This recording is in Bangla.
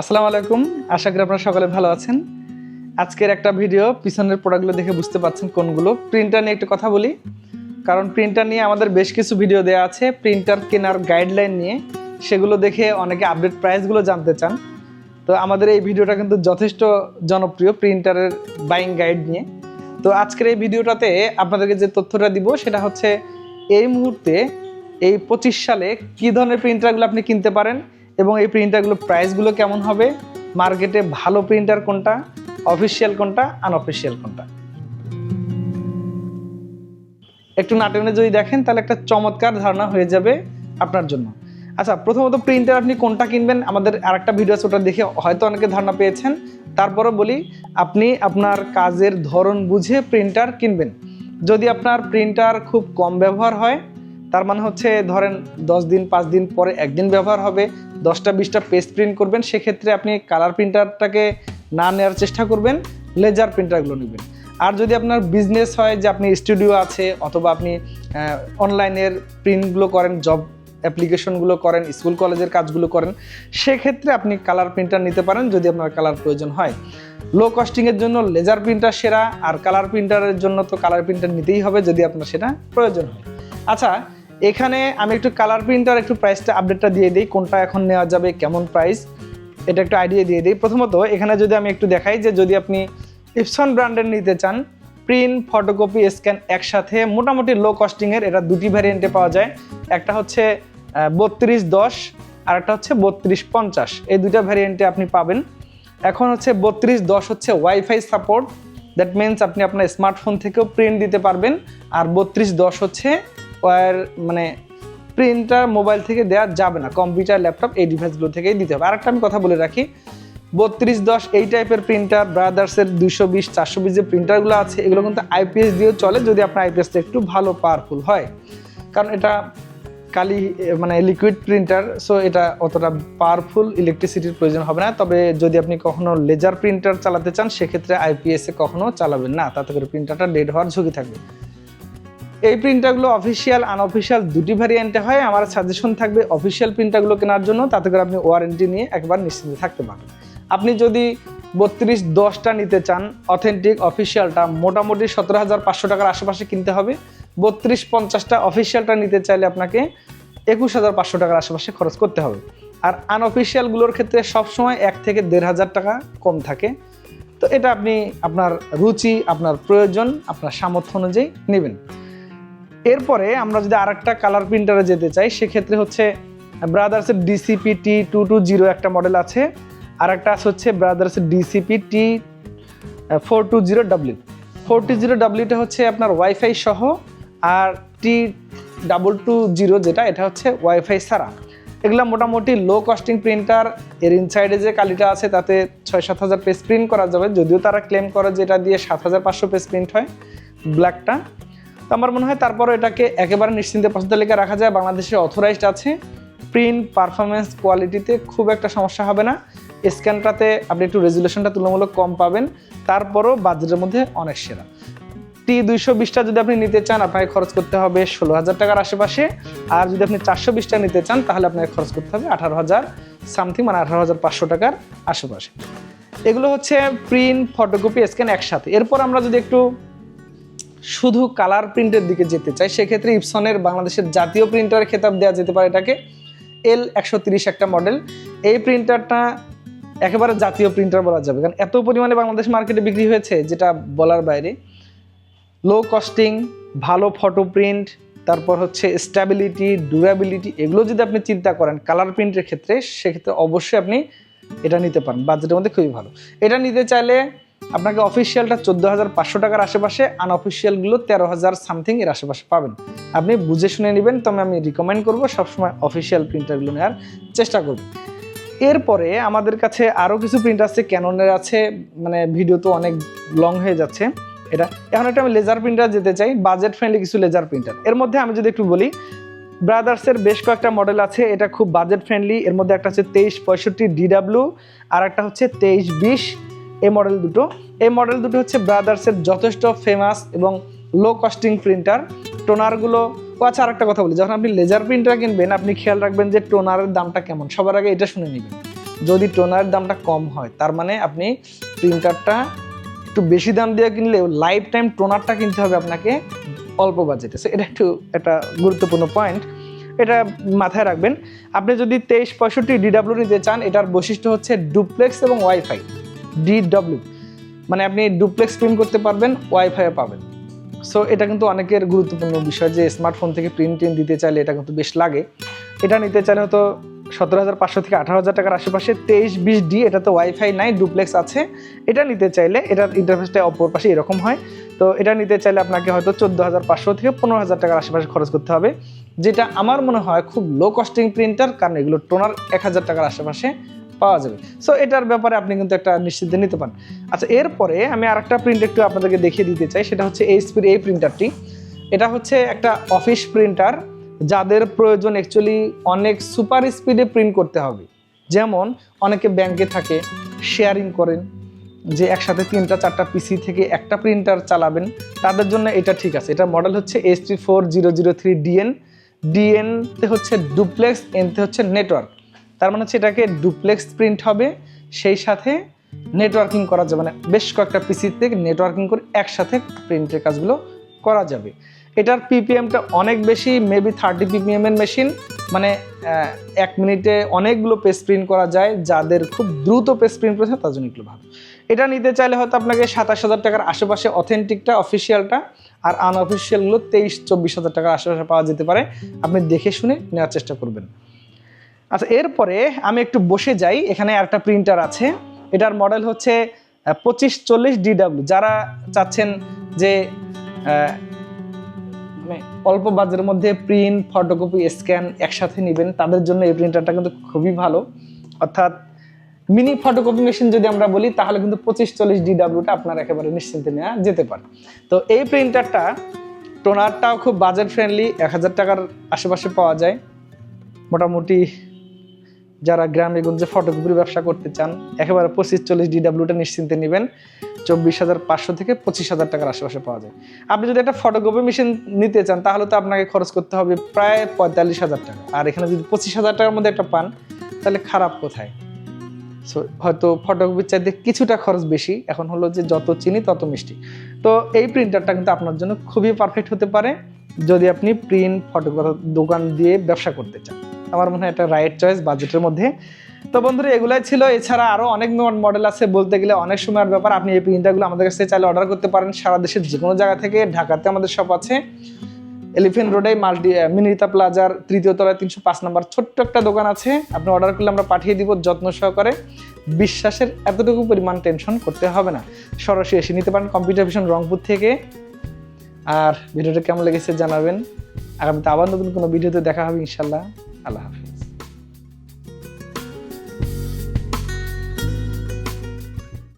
আসসালামু আলাইকুম। আশা করি আপনারা সকলে ভালো আছেন। আজকের একটা ভিডিও, পিছনের প্রোডাক্টগুলো দেখে বুঝতে পারছেন কোনগুলো। প্রিন্টার নিয়ে একটু কথা বলি। কারণ প্রিন্টার নিয়ে আমাদের বেশ কিছু ভিডিও দেওয়া আছে। প্রিন্টার কেনার গাইডলাইন নিয়ে। সেগুলো দেখে অনেকে আপডেট প্রাইসগুলো জানতে চান। তো আমাদের এই ভিডিওটা কিন্তু যথেষ্ট জনপ্রিয় প্রিন্টারের বাইং গাইড নিয়ে। তো আজকের এই ভিডিওটাতে আপনাদেরকে যে তথ্যটা দিব, সেটা হচ্ছে এই মুহূর্তে এই পঁচিশ সালে কী ধরনের প্রিন্টারগুলো আপনি কিনতে পারেন এবং এই প্রিন্টারগুলো প্রাইসগুলো কেমন হবে? মার্কেটে ভালো প্রিন্টার কোনটা? অফিসিয়াল কোনটা? আনঅফিসিয়াল কোনটা? একটু নাটেনে যদি দেখেন, তাহলে একটা চমৎকার ধারণা হয়ে যাবে আপনার জন্য। আচ্ছা প্রথমত প্রিন্টার আপনি কোনটা কিনবেন? আমাদের আরেকটা ভিডিও আছে, ওটা দেখে হয়তো অনেকে ধারণা পেয়েছেন। তারপরে বলি, আপনি আপনার কাজের ধরন বুঝে প্রিন্টার কিনবেন। যদি আপনার প্রিন্টার খুব কম ব্যবহার হয় তার মানে হচ্ছে ধরেন দশ দিন, পাঁচ দিন পরে একদিন ব্যবহার হবে, দশটা, বিশটা পেজ প্রিন্ট করবেন, সেক্ষেত্রে আপনি কালার প্রিন্টারটাকে না নেওয়ার চেষ্টা করবেন লেজার প্রিন্টারগুলো নেবেন। আর যদি আপনার বিজনেস হয় যে আপনি স্টুডিও আছে অথবা আপনি অনলাইনের প্রিন্টগুলো করেন জব অ্যাপ্লিকেশনগুলো করেন স্কুল কলেজের কাজগুলো করেন, সেক্ষেত্রে আপনি কালার প্রিন্টার নিতে পারেন যদি আপনার কালার প্রয়োজন হয়। লো কস্টিংয়ের জন্য লেজার প্রিন্টার সেরা, আর কালার প্রিন্টারের জন্য তো কালার প্রিন্টার নিতেই হবে যদি আপনার সেটা প্রয়োজন হয়। আচ্ছা এখানে আমি একটু কালার প্রিন্টার একটু প্রাইসটা আপডেটটা দিয়ে দিই, কোনটা এখন নেওয়া যাবে, কেমন প্রাইস এটা একটু আইডিয়া দিয়ে দিই। প্রথমত, এখানে যদি আমি একটু দেখাই যে যদি আপনি ইপসন ব্র্যান্ডের নিতে চান প্রিন্ট ফটোকপি স্ক্যান একসাথে, মোটামুটি লো কস্টিংয়ের এটা দুটি ভ্যারিয়েন্টে পাওয়া যায়। একটা হচ্ছে বত্রিশ দশ, আর একটা হচ্ছে বত্রিশ পঞ্চাশ। এই দুইটা ভ্যারিয়েন্টে আপনি পাবেন। এখন হচ্ছে বত্রিশ দশ হচ্ছে ওয়াইফাই সাপোর্ট দ্যাট মিনস আপনি আপনার স্মার্টফোন থেকেও প্রিন্ট দিতে পারবেন। আর বত্রিশ দশ হচ্ছে ওয়ার মানে প্রিন্টার মোবাইল থেকে দেওয়া যাবে না। কম্পিউটার ল্যাপটপ এই ডিভাইসগুলো থেকেই দিতে হবে। আরেকটা আমি কথা বলে রাখি, বত্রিশ দশ এই টাইপের প্রিন্টার ব্রাদার্সের দুশো বিশ, চারশো বিশ যে প্রিন্টারগুলো আছে, এগুলো কিন্তু আইপিএস দিয়েও চলে যদি আপনার আইপিএসটা একটু ভালো পাওয়ারফুল হয়। কারণ এটা কালি মানে লিকুইড প্রিন্টার সো এটা অতটা পাওয়ারফুল ইলেকট্রিসিটির প্রয়োজন হবে না। তবে যদি আপনি কখনো লেজার প্রিন্টার চালাতে চান, সেক্ষেত্রে আইপিএস কখনো চালাবেন না। তাতে করে প্রিন্টারটা ডেড হওয়ার ঝুঁকি থাকবে। এই প্রিন্টারগুলো অফিসিয়াল আনঅফিসিয়াল দুটি ভ্যারিয়েন্টে হয়। আমার সাজেশন থাকবে অফিসিয়াল প্রিন্টারগুলো কেনার জন্য, তাতে করে আপনি ওয়ারেন্টি নিয়ে একবার নিশ্চিন্তে থাকতে পারবেন। আপনি যদি বত্রিশ, দশটা নিতে চান অথেন্টিক অফিসিয়ালটা মোটামুটি সতেরো হাজার পাঁচশো টাকার আশেপাশে কিনতে হবে। বত্রিশ, পঞ্চাশটা অফিসিয়ালটা নিতে চাইলে আপনাকে একুশ হাজার পাঁচশো টাকার আশেপাশে খরচ করতে হবে। আর আনঅফিসিয়ালগুলোর ক্ষেত্রে সবসময় এক থেকে দেড় হাজার টাকা কম থাকে। তো এটা আপনি আপনার রুচি, আপনার প্রয়োজন, আপনার সামর্থ্য অনুযায়ী নেবেন। এরপরে আমরা যদি আরেকটা কালার প্রিন্টারে যেতে চাই, সেক্ষেত্রে হচ্ছে ব্রাদার্সের DCP T two two zero একটা মডেল আছে আর একটা আছে হচ্ছে ব্রাদার্সের DCP T four two zero W four two zero ডাব্লিউটা হচ্ছে আপনার ওয়াইফাই সহ, আর টি ডাবল টু জিরো যেটা, এটা হচ্ছে ওয়াইফাই ছাড়া। এগুলো মোটামুটি লো কস্টিং প্রিন্টার এর ইনসাইডে যে কালিটা আছে, তাতে ছয় সাত হাজার পেজ প্রিন্ট করা যাবে, যদিও তারা ক্লেম করে যে এটা দিয়ে সাত হাজার পাঁচশো পেজ প্রিন্ট হয় ব্ল্যাকটা তো আমার মনে হয় তারপরে এটাকে একেবারে নিশ্চিন্তে পছন্দ তালিকা রাখা যায়। বাংলাদেশে অথরাইজড আছে। প্রিন্ট পারফরমেন্স কোয়ালিটিতে খুব একটা সমস্যা হবে না। স্ক্যানটাতে আপনি একটু রেজুলেশনটা তুলনামূলক কম পাবেন। তারপরও বাজেটের মধ্যে অনেক সেরা। টি দুইশো বিশটা যদি আপনি নিতে চান, আপনাকে খরচ করতে হবে ষোলো হাজার টাকার আশেপাশে। আর যদি আপনি চারশো বিশটা নিতে চান, তাহলে আপনাকে খরচ করতে হবে আঠারো হাজার সামথিং মানে আঠারো হাজার পাঁচশো টাকার আশেপাশে। এগুলো হচ্ছে প্রিন্ট ফটোকপি স্ক্যান একসাথে। এরপর আমরা যদি একটু শুধু কালার প্রিন্টের দিকে যেতে চাই সেক্ষেত্রে ইপসনের বাংলাদেশের জাতীয় প্রিন্টার খেতাব দেওয়া যেতে পারে এটাকে এল একশো একটা মডেল এই প্রিন্টারটা একেবারে জাতীয় প্রিন্টার বলা যাবে, কারণ এত পরিমাণে বাংলাদেশ মার্কেটে বিক্রি হয়েছে যেটা বলার বাইরে। লো কস্টিং ভালো ফটো প্রিন্ট তারপর হচ্ছে স্ট্যাবিলিটি ডুরাবিলিটি এগুলো যদি আপনি চিন্তা করেন কালার প্রিন্টের ক্ষেত্রে, সেক্ষেত্রে অবশ্যই আপনি এটা নিতে পারেন বাজেটের মধ্যে খুবই ভালো। এটা নিতে চাইলে আপনাকে অফিসিয়ালটা চোদ্দ হাজার পাঁচশো টাকার আশেপাশে আনঅফিসিয়ালগুলো তেরো হাজার সামথিং এর আশেপাশে পাবেন। আপনি বুঝে শুনে নেবেন তবে আমি রিকমেন্ড করব, সবসময় অফিসিয়াল প্রিন্টারগুলো নেওয়ার চেষ্টা করবেন এরপরে আমাদের কাছে আরও কিছু প্রিন্ট আছে ক্যাননের আছে মানে ভিডিও তো অনেক লং হয়ে যাচ্ছে। এটা, এখন একটা আমি লেজার প্রিন্টার যেতে চাই বাজেট ফ্রেন্ডলি কিছু লেজার প্রিন্টার এর মধ্যে আমি যদি একটু বলি ব্রাদার্সের বেশ কয়েকটা মডেল আছে, এটা খুব বাজেট ফ্রেন্ডলি এর মধ্যে একটা হচ্ছে তেইশ পঁয়ষট্টি ডিডাব্লিউ আর একটা হচ্ছে তেইশ বিশ এই মডেল দুটো। এই মডেল দুটো হচ্ছে ব্রাদার্সের যথেষ্ট ফেমাস এবং লো কস্টিং প্রিন্টার টোনারগুলো ও আচ্ছা আরেকটা কথা বলি। যখন আপনি লেজার প্রিন্টার কিনবেন, আপনি খেয়াল রাখবেন যে টোনারের দামটা কেমন। সবার আগে এটা শুনে নেবেন। যদি টোনারের দামটা কম হয়, তার মানে আপনি প্রিন্টারটা একটু বেশি দাম দিয়ে কিনলেও লাইফ টাইম টোনারটা কিনতে হবে আপনাকে অল্প বাজেটে সো এটা একটু, একটা গুরুত্বপূর্ণ পয়েন্ট এটা মাথায় রাখবেন। আপনি যদি তেইশ পঁয়ষট্টি ডিডাব্লিউ নিতে চান, এটার বৈশিষ্ট্য হচ্ছে ডুপ্লেক্স এবং ওয়াইফাই ডিডব্লিউ মানে আপনি ডুপ্লেক্স প্রিন্ট করতে পারবেন ওয়াইফাইও পাবেন। সো এটা কিন্তু অনেকের গুরুত্বপূর্ণ বিষয় যে স্মার্টফোন থেকে প্রিন্ট টিন দিতে চাইলে এটা কিন্তু বেশ লাগে। এটা নিতে চাইলে হয়তো সতেরো হাজার পাঁচশো থেকে আঠারো হাজার টাকার আশেপাশে তেইশ বিশ ডি এটা তো ওয়াইফাই নাই ডুপ্লেক্স আছে। এটা নিতে চাইলে এটার ইন্টারফেসটা অপর পাশে এরকম হয়। তো এটা নিতে চাইলে আপনাকে হয়তো চোদ্দ হাজার পাঁচশো থেকে পনেরো হাজার টাকার আশেপাশে খরচ করতে হবে। যেটা আমার মনে হয় খুব লো কস্টিং প্রিন্টার কারণ এগুলো টোনার এক হাজার টাকার আশেপাশে। পাওয়া যাবে। সো এটার ব্যাপারে আপনি কিন্তু একটা নিশ্চিন্তে নিতে পারেন। আচ্ছা এরপরে আমি আরেকটা প্রিন্ট একটু আপনাদেরকে দেখিয়ে দিতে চাই, সেটা হচ্ছে এইচপির এই প্রিন্টারটি এটা হচ্ছে একটা অফিস প্রিন্টার যাদের প্রয়োজন অ্যাকচুয়ালি অনেক সুপার স্পিডে প্রিন্ট করতে হবে। যেমন, অনেকে ব্যাংকে থাকে শেয়ারিং করেন, যে একসাথে তিনটা, চারটা পিসি থেকে একটা প্রিন্টার চালাবেন, তাদের জন্য এটা ঠিক আছে। এটা মডেল হচ্ছে S three four zero zero three DN ডিএনতে হচ্ছে ডুপ্লেক্স এনতে হচ্ছে নেটওয়ার্ক তার মানে হচ্ছে এটাকে ডুপ্লেক্স প্রিন্ট হবে, সেই সাথে নেটওয়ার্কিং করা যাবে। মানে বেশ কয়েকটা পিসিতে নেটওয়ার্কিং করে একসাথে প্রিন্টের কাজগুলো করা যাবে। এটার পিপিএমটা অনেক বেশি মেবি থার্টি পিপিএম এর মেশিন মানে এক মিনিটে অনেকগুলো পেজ প্রিন্ট করা যায়, যাদের খুব দ্রুত পেজ প্রিন্ট করেছে, তার জন্য একটু ভালো। এটা নিতে চাইলে হয়তো আপনাকে সাতাশ হাজার টাকার আশেপাশে অথেন্টিকটা অফিসিয়ালটা আর আনঅফিসিয়ালগুলো তেইশ, চব্বিশ হাজার টাকার আশেপাশে পাওয়া যেতে পারে। আপনি দেখে শুনে নেওয়ার চেষ্টা করবেন। আচ্ছা এরপরে আমি একটু বসে যাই। এখানে একটা প্রিন্টার আছে। এটার মডেল হচ্ছে পঁচিশ চল্লিশ ডিডাব্লিউ যারা চাচ্ছেন যে মানে অল্প বাজেটের মধ্যে প্রিন্ট ফটোকপি স্ক্যান একসাথে নেবেন, তাদের জন্য এই প্রিন্টারটা কিন্তু খুবই ভালো। অর্থাৎ মিনি ফটোকপি মেশিন যদি আমরা বলি, তাহলে কিন্তু পঁচিশ চল্লিশ ডিডাব্লিউটা আপনার একেবারে নিশ্চিন্তে নেওয়া যেতে পারে। তো এই প্রিন্টারটা টোনারটাও খুব বাজেট ফ্রেন্ডলি এক হাজার টাকার আশেপাশে পাওয়া যায়। মোটামুটি যারা গ্রামে গঞ্জে ফটোকপির ব্যবসা করতে চান, একেবারে পঁচিশ চল্লিশ ডিডাব্লিউটা নিশ্চিন্তে নেবেন। চব্বিশ হাজার পাঁচশো থেকে পঁচিশ হাজার টাকার আশেপাশে পাওয়া যায়। আপনি যদি একটা ফটোকপি মেশিন নিতে চান, তাহলে তো আপনাকে খরচ করতে হবে প্রায় পঁয়তাল্লিশ হাজার টাকা। আর এখানে যদি পঁচিশ হাজার টাকার মধ্যে একটা পান, তাহলে খারাপ কোথায়? সো হয়তো ফটোকপির চাইতে কিছুটা খরচ বেশি। এখন হলো যে যত চিনি, তত মিষ্টি। তো এই প্রিন্টারটা কিন্তু আপনার জন্য খুবই পারফেক্ট হতে পারে, যদি আপনি প্রিন্ট ফটোগ্রাফার দোকান দিয়ে ব্যবসা করতে চান। আমার মনে হয় এটা রাইট চয়েস বাজেটের মধ্যে। তো বন্ধুরা, এগুলাই ছিল। এছাড়া আরও অনেক মডেল আছে বলতে গেলে অনেক সময়ের ব্যাপার। আপনি এই প্রিন্টারগুলো আমাদের কাছে চাইলে অর্ডার করতে পারেন। সারা দেশের যে কোনো জায়গা থেকে ঢাকাতে আমাদের শপ আছে। এলিফেন্ট রোডে মাল্টি মিনিতা প্লাজার তৃতীয় তলায় তিনশো পাঁচ নম্বর ছোট্ট একটা দোকান আছে। আপনি অর্ডার করলে আমরা পাঠিয়ে দিব যত্ন সহকারে। বিশ্বাসের এতটুকু পরিমাণ টেনশন করতে হবে না। সরাসরি এসে নিতে পারেন কম্পিউটার ভিশন রংপুর থেকে। আর ভিডিওটা কেমন লেগেছে জানাবেন। আগামীতে আবার নতুন কোনো ভিডিওতে দেখা হবে ইনশাল্লাহ। আল্লাহ হাফিজ